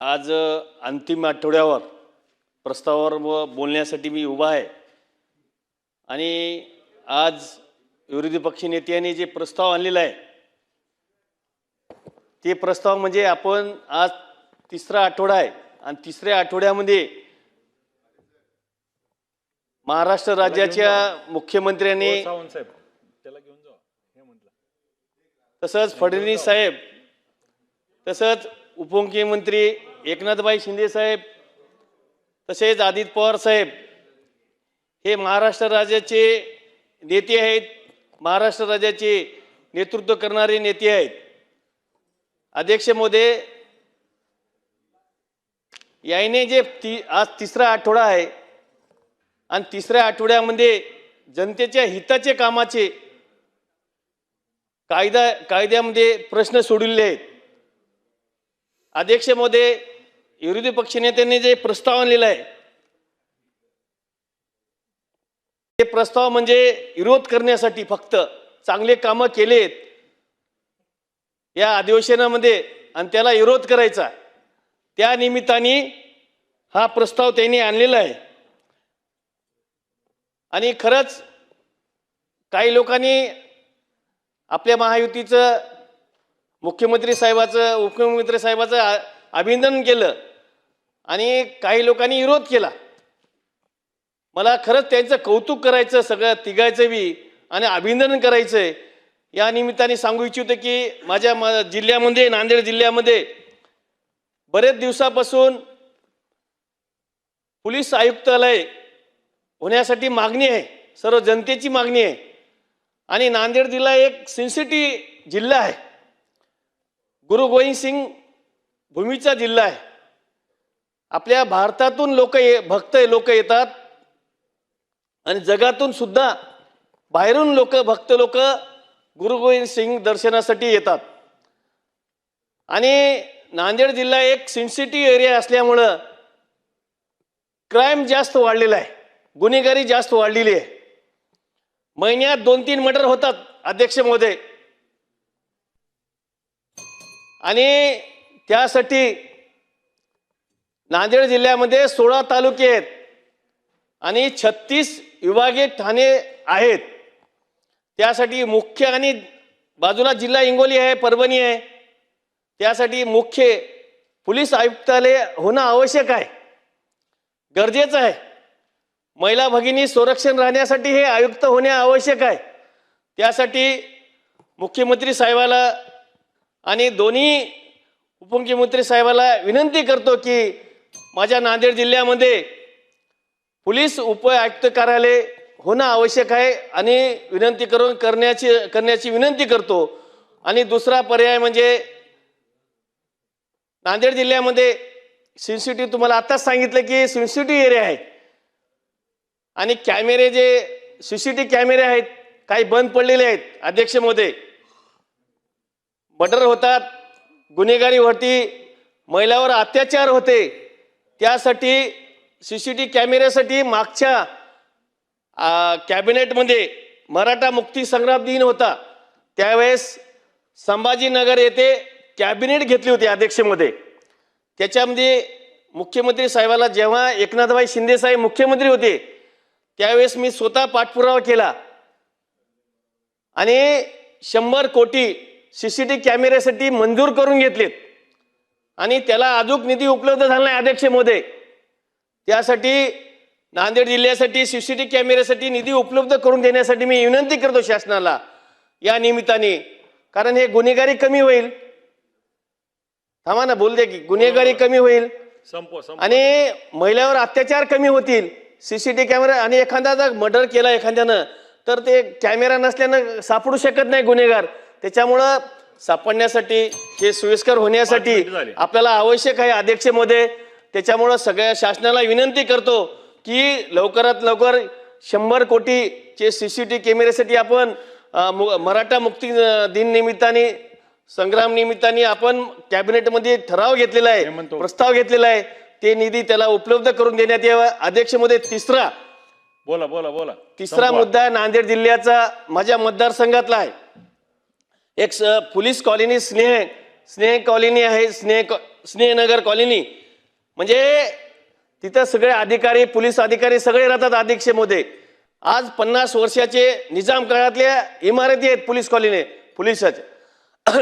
आज अंतिम आठवड्यावर प्रस्तावावर व बोलण्यासाठी मी उभा आहे. आणि आज विरोधी पक्ष नेत्यांनी जे प्रस्ताव आणलेला आहे ते प्रस्ताव म्हणजे आपण आज तिसरा आठवडा आहे. आणि तिसऱ्या आठवड्यामध्ये महाराष्ट्र राज्याच्या मुख्यमंत्र्यांनी सावंत साहेब त्याला घेऊन जा हे म्हटलं तसंच फडणवीस साहेब तसंच उपमुख्यमंत्री एकनाथबाई शिंदे साहेब तसेच आदित्य पवार साहेब हे महाराष्ट्र राज्याचे नेते आहेत महाराष्ट्र राज्याचे नेतृत्व करणारे नेते आहेत. अध्यक्ष मोदे याने जे ती आज तिसरा आठवडा आहे आणि तिसऱ्या आठवड्यामध्ये जनतेच्या हिताचे कामाचे कायदा कायद्यामध्ये प्रश्न सोडलेले आहेत. अध्यक्ष विरोधी पक्षनेत्यांनी जे प्रस्ताव आणलेला आहे ते प्रस्ताव म्हणजे विरोध करण्यासाठी फक्त चांगले कामं केलेत या अधिवेशनामध्ये आणि त्याला विरोध करायचा त्या निमित्ताने हा प्रस्ताव त्यांनी आणलेला आहे. आणि खरंच काही लोकांनी आपल्या महायुतीचं मुख्यमंत्री साहेबाचं उपमुख्यमंत्री साहेबाचं अभिनंदन केलं आणि काही लोकांनी विरोध केला. मला खरंच त्यांचं कौतुक करायचं सगळं तिघायचं बी आणि अभिनंदन करायचं आहे या निमित्ताने सांगू इच्छितो की माझ्या म जिल्ह्यामध्ये नांदेड जिल्ह्यामध्ये बरेच दिवसापासून पोलीस आयुक्तालय होण्यासाठी मागणी आहे. सर्व जनतेची मागणी आहे. आणि नांदेड जिल्हा एक सिन्सिटी जिल्हा आहे. गुरु गोविंद सिंग भूमीचा जिल्हा आहे. आपल्या भारतातून लोक ये भक्त लोक येतात. आणि जगातून सुद्धा बाहेरून लोक भक्त लोक गुरु गोविंद सिंग दर्शनासाठी येतात. आणि नांदेड जिल्हा एक सिन्सिटी एरिया असल्यामुळं क्राईम जास्त वाढलेला आहे. गुन्हेगारी जास्त वाढलेली आहे. महिन्यात दोन तीन मर्डर होतात अध्यक्ष महोदय. आणि त्यासाठी नांदेड जिल्ह्यामध्ये सोळा तालुके आहेत आणि छत्तीस विभागीय ठाणे आहेत. त्यासाठी मुख्य आणि बाजूला जिल्हा हिंगोली आहे परभणी आहे. त्यासाठी मुख्य पोलीस आयुक्तालय होणं आवश्यक आहे. गरजेचं आहे. महिला भगिनी संरक्षण राहण्यासाठी हे आयुक्त होणे आवश्यक आहे. त्यासाठी मुख्यमंत्री साहेबाला आणि दोन्ही उपमुख्यमंत्री साहेबाला विनंती करतो की माझ्या नांदेड जिल्ह्यामध्ये पोलीस उप आयुक्त कार्यालय होणं आवश्यक आहे आणि विनंती करून करण्याची करण्याची विनंती करतो. आणि दुसरा पर्याय म्हणजे नांदेड जिल्ह्यामध्ये सेन्सिटिव्ह तुम्हाला आत्ताच सांगितलं की सेन्सिटिव्ह एरिया आहे. आणि कॅमेरे जे सी सी टी कॅमेरे आहेत काही बंद पडलेले आहेत अध्यक्ष महोदय मर्डर होतात गुन्हेगारी होती महिलावर अत्याचार होते. त्यासाठी सी सी टी कॅमेऱ्यासाठी मागच्या कॅबिनेटमध्ये मराठा मुक्ती संग्राम दिन होता. त्यावेळेस संभाजीनगर येथे कॅबिनेट घेतली होती अध्यक्षमध्ये त्याच्यामध्ये मुख्यमंत्री साहेबाला जेव्हा एकनाथभाई शिंदेसाहेब मुख्यमंत्री होते त्यावेळेस मी स्वतः पाठपुरावा केला. आणि शंभर कोटी सी सी टी कॅमेऱ्यासाठी मंजूर करून घेतलेत. आणि त्याला अजून निधी उपलब्ध झाला नाही त्यासाठी नांदेड जिल्ह्यासाठी सी सी टी कॅमेऱ्यासाठी निधी उपलब्ध करून देण्यासाठी मी विनंती करतो शासनाला या निमित्ताने. कारण हे गुन्हेगारी कमी होईल. थांबा ना बोलते की. गुन्हेगारी कमी होईल. आणि महिलावर अत्याचार कमी होतील. सीसीटीव्ही कॅमेरा आणि एखादा जर मर्डर केला एखाद्यानं तर ते कॅमेरा नसल्यानं सापडू शकत नाही गुन्हेगार त्याच्यामुळं सापडण्यासाठी हे सोयीस्कर होण्यासाठी. आपल्याला आवश्यक आहे अध्यक्षमध्ये त्याच्यामुळं सगळ्या शासनाला विनंती करतो की लवकरात लवकर शंभर कोटीचे सी सी टी कॅमेऱ्यासाठी आपण मराठा मुक्ती दिन निमित्ताने संग्राम निमित्ताने आपण कॅबिनेटमध्ये ठराव घेतलेला आहे म्हणतो. प्रस्ताव घेतलेला आहे ते निधी त्याला उपलब्ध करून देण्यात यावा. अध्यक्षमध्ये तिसरा. बोला बोला बोला. तिसरा. मुद्दा नांदेड जिल्ह्याचा माझ्या मतदारसंघातला आहे. एक पोलीस कॉलनी स्नेह स्नेह कॉलनी आहे स्नेह स्नेहनगर कॉलनी. म्हणजे तिथं सगळे अधिकारी पोलीस अधिकारी सगळे राहतात अध्यक्षमध्ये आज पन्नास वर्षाचे निजाम काळातल्या इमारती आहेत पोलीस कॉलनी पोलिसाच्या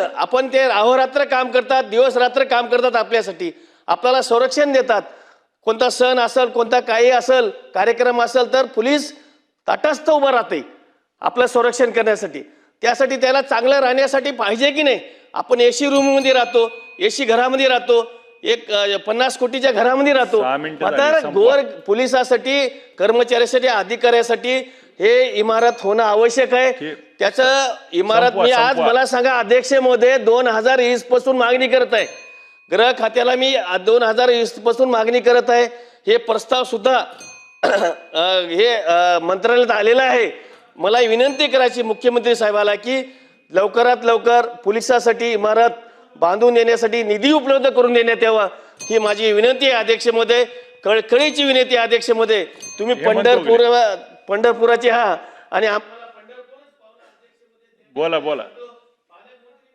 आपण ते अहोरात्र काम करतात दिवस रात्र काम करतात आपल्यासाठी. आपल्याला संरक्षण देतात कोणता सण असेल कोणता काही असेल कार्यक्रम असेल तर पोलीस तटस्थ उभं राहते आपलं संरक्षण करण्यासाठी त्यासाठी त्याला चांगलं राहण्यासाठी पाहिजे की नाही आपण एसी रूममध्ये राहतो एसी घरामध्ये राहतो एक पन्नास कोटीच्या घरामध्ये राहतो संपवा. गोर पोलिसासाठी कर्मचाऱ्यासाठी अधिकाऱ्यासाठी हे इमारत होणं आवश्यक आहे. त्याचं इमारत मी आज. मला सांगा अध्यक्ष महोदय दोन हजार वीसपासून मागणी करत आहे गृह खात्याला मी दोन हजार वीसपासून मागणी करत आहे. हे प्रस्ताव सुद्धा हे मंत्रालयात आलेलं आहे. मला विनंती करायची मुख्यमंत्री साहेबाला की लवकरात लवकर पोलिसासाठी इमारत बांधून देण्यासाठी निधी उपलब्ध करून देण्यात यावा. ही माझी विनंती आहे अध्यक्ष महोदय कळकळीची विनंती आहे अध्यक्ष महोदय तुम्ही पंढरपूर पंढरपुराचे हा आणि बोला बोला.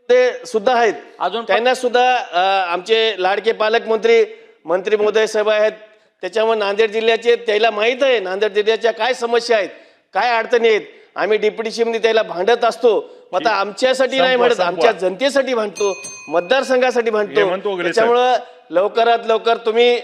ते सुद्धा आहेत. अजून त्यांना सुद्धा आमचे लाडके पालकमंत्री मंत्री महोदय साहेब आहेत. त्याच्यामुळे नांदेड जिल्ह्याचे त्याला माहीत आहे नांदेड जिल्ह्याच्या काय समस्या आहेत काय अडचणी आहेत. आम्ही डिप्युटी मध्ये त्याला भांडत असतो. आता आमच्यासाठी नाही म्हणत. आमच्या जनतेसाठी भांडतो मतदारसंघासाठी भांडतो. त्याच्यामुळं लवकरात लवकर तुम्ही